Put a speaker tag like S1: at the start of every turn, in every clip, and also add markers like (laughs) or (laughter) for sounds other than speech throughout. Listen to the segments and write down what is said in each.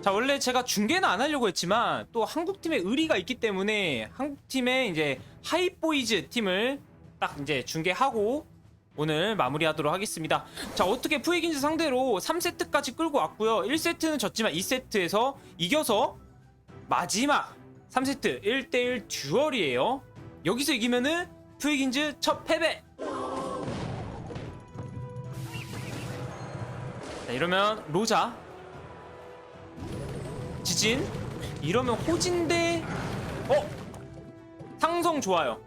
S1: 자 원래 제가 중계는 안 하려고 했지만 또 한국팀의 의리가 있기 때문에 한국팀의 이제 하이보이즈 팀을 딱 이제 중계하고 오늘 마무리하도록 하겠습니다. 자 어떻게 푸이긴즈 상대로 3세트까지 끌고 왔고요. 1세트는 졌지만 2세트에서 이겨서 마지막 3세트 1대1 듀얼이에요. 여기서 이기면은 푸이긴즈 첫 패배. 자 이러면 로자 지진 이러면 호진대 어 상성 좋아요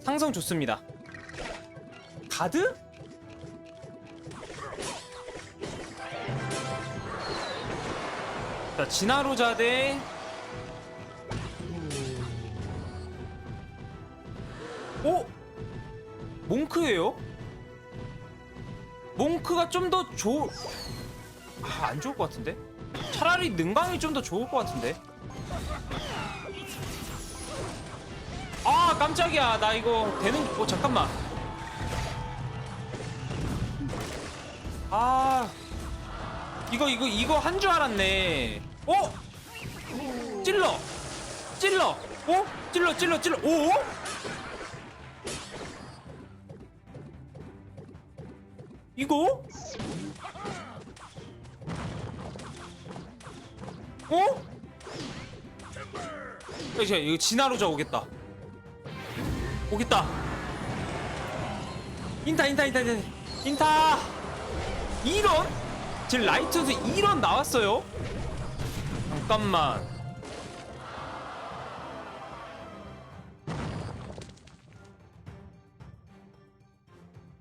S1: 상성 좋습니다 가드 자 진화로자 대 오? 몽크예요? 몽크가 좀 더 좋... 아, 안 좋을 것 같은데? 차라리 능강이 좀 더 좋을 것 같은데? 아 깜짝이야 나 이거 되는 어 잠깐만 아 이거 이거 이거 한 줄 알았네 어? 찔러 찔러 어? 찔러 찔러 찔러 오? 이거? 어? 이제 이거 진화로자 오겠다. 오겠다. 인타 인타 인타 인타 인타. 이런? 지금 라이트에서 이런 나왔어요. 잠깐만.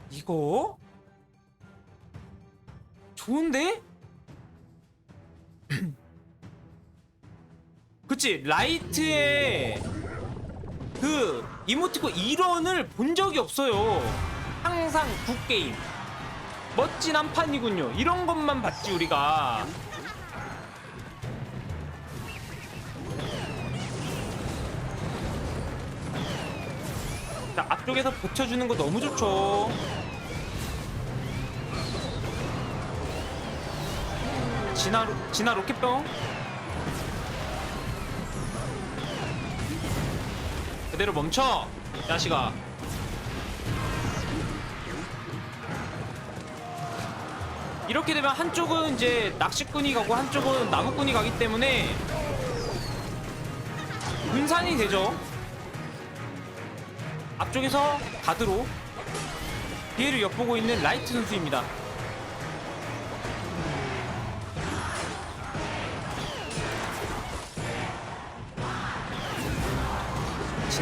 S1: 이거? 좋은데? 그치 라이트의 그 이모티콘 1원을 본 적이 없어요. 항상 굿게임. 멋진 한 판이군요. 이런 것만 봤지 우리가. 자 앞쪽에서 버텨주는 거 너무 좋죠. 진화 로- 진화 로켓병 그대로 멈춰! 야시가 이렇게 되면 한쪽은 이제 낚시꾼이 가고 한쪽은 나무꾼이 가기 때문에 분산이 되죠. 앞쪽에서 가드로 뒤를 엿보고 있는 라이트 선수입니다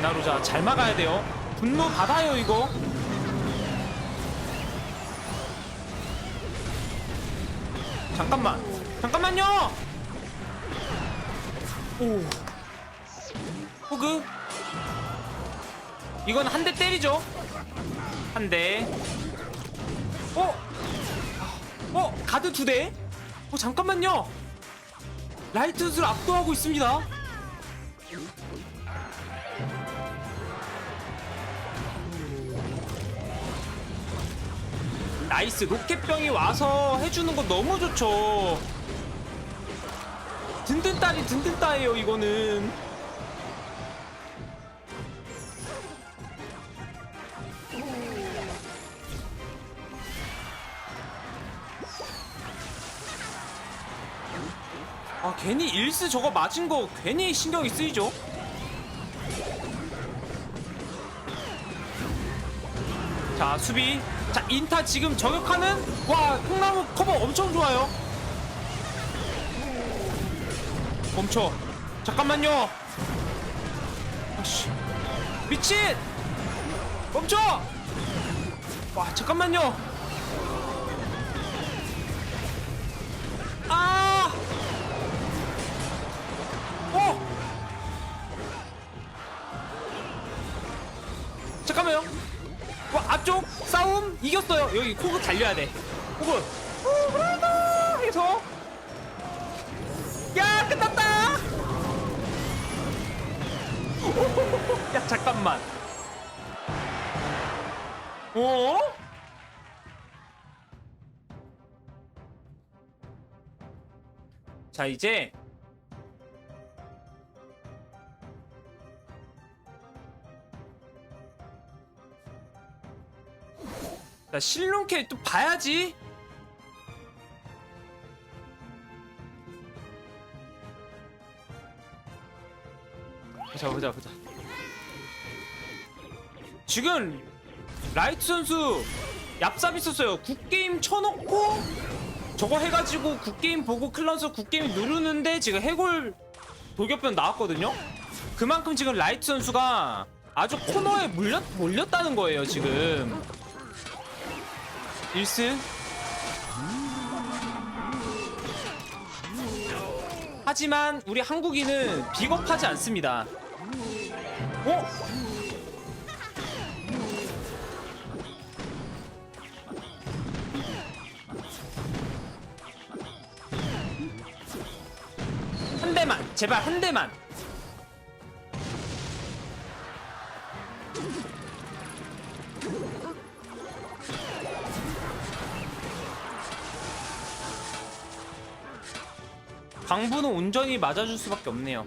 S1: 진화로자 잘 막아야 돼요. 분노 받아요 이거. 잠깐만, 잠깐만요. 오, 호그. 이건 한 대 때리죠. 한 대. 어? 어? 가드 두 대? 어 잠깐만요. 라이트스를 압도하고 있습니다. 나이스. 로켓병이 와서 해주는 거 너무 좋죠. 든든 따리 든든 따예요 이거는. 아 괜히 일스 저거 맞은 거 괜히 신경이 쓰이죠? 자 수비 자 인타 지금 저격하는 와 콩나무 커버 엄청 좋아요. 멈춰. 잠깐만요. 아씨. 미친! 멈춰! 와 잠깐만요. 아! 어! 잠깐만요 와 앞쪽 싸움 이겼어요. 여기 코그 달려야 돼. 코그. 오 브라이더 해서. 야 끝났다! (laughs) 야 잠깐만. 어? 자 이제 자 실론캐 또 봐야지. 보자 보자 보자. 지금 라이트 선수 얍삽 있었어요. 굿게임 쳐놓고 저거 해가지고 굿게임 보고 클런서 굿게임 누르는데 지금 해골 돌격변 나왔거든요? 그만큼 지금 라이트 선수가 아주 코너에 물렸, 몰렸다는 거예요 지금 1승? 하지만 우리 한국인은 비겁하지 않습니다. 어? 한 대만 제발 한 대만 강부는 온전히 맞아줄 수밖에 없네요.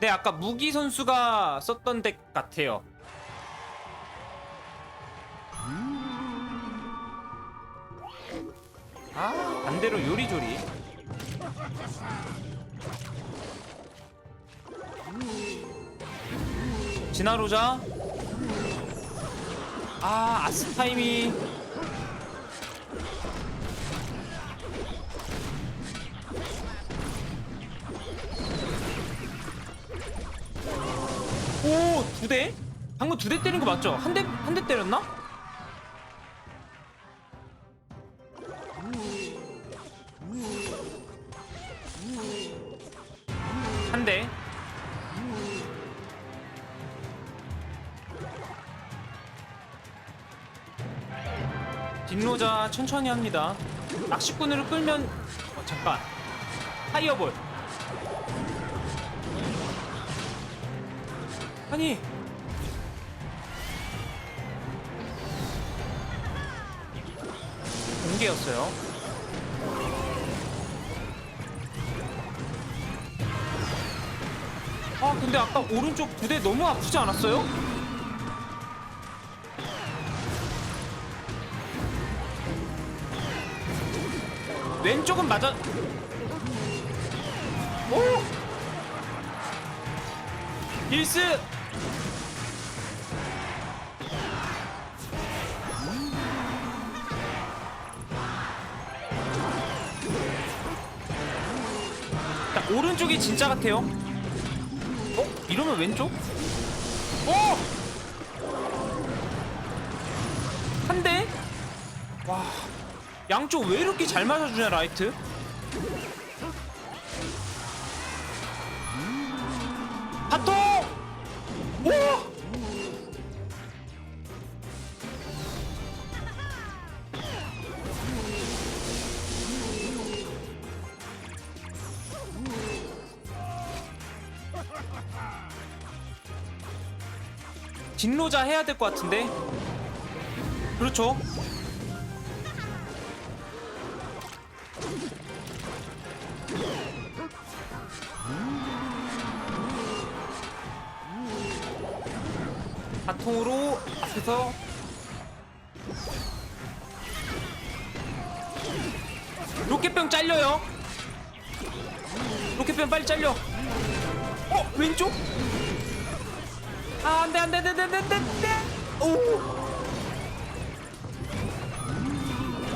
S1: 네 아까 무기 선수가 썼던 덱 같아요. 아 반대로 요리조리. 진화로자. 아 아스타임이 오두 대? 방금 두 대 때린 거 맞죠? 한 대 한 대 때렸나? 한 대. 뒷로자 천천히 합니다. 낚시꾼으로 끌면 어, 잠깐 파이어볼. 아니 공개였어요. 아 근데 아까 오른쪽 두대 너무 아프지 않았어요? 왼쪽은 맞아 오! 일스 오른쪽이 진짜 같아요 어? 이러면 왼쪽? 어! 한 대? 와 양쪽 왜 이렇게 잘 맞아주냐 라이트? 뒷로자 해야 될 것 같은데? 그렇죠? 바통으로 앞에서 로켓병 잘려요. 로켓병 빨리 잘려. 어 왼쪽 아 안 돼 안 돼 안 돼 안 돼 안 돼 안 돼. 오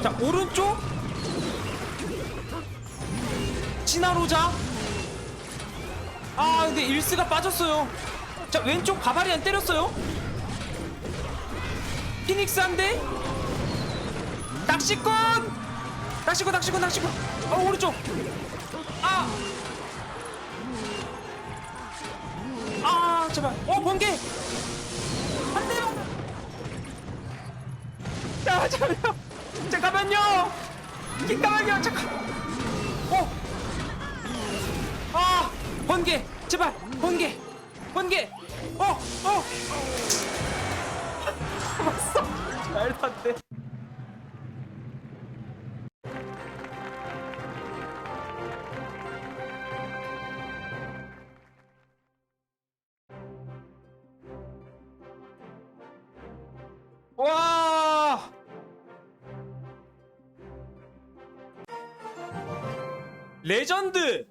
S1: 자 오른쪽. 진화로자. 아 근데 일스가 빠졌어요. 자 왼쪽 바바리안 때렸어요. 피닉스 한 대. 낚시꾼! 낚시꾼 낚시꾼 낚시꾼. 어 오른쪽. 아 아, 제발. 어, 번개! 안 돼요! 야, 잠깐만요! 잠깐만요! 잠깐만요! 잠깐! 어! 아! 번개! 제발! 번개! 번개! 어! 어! (laughs) 안 레전드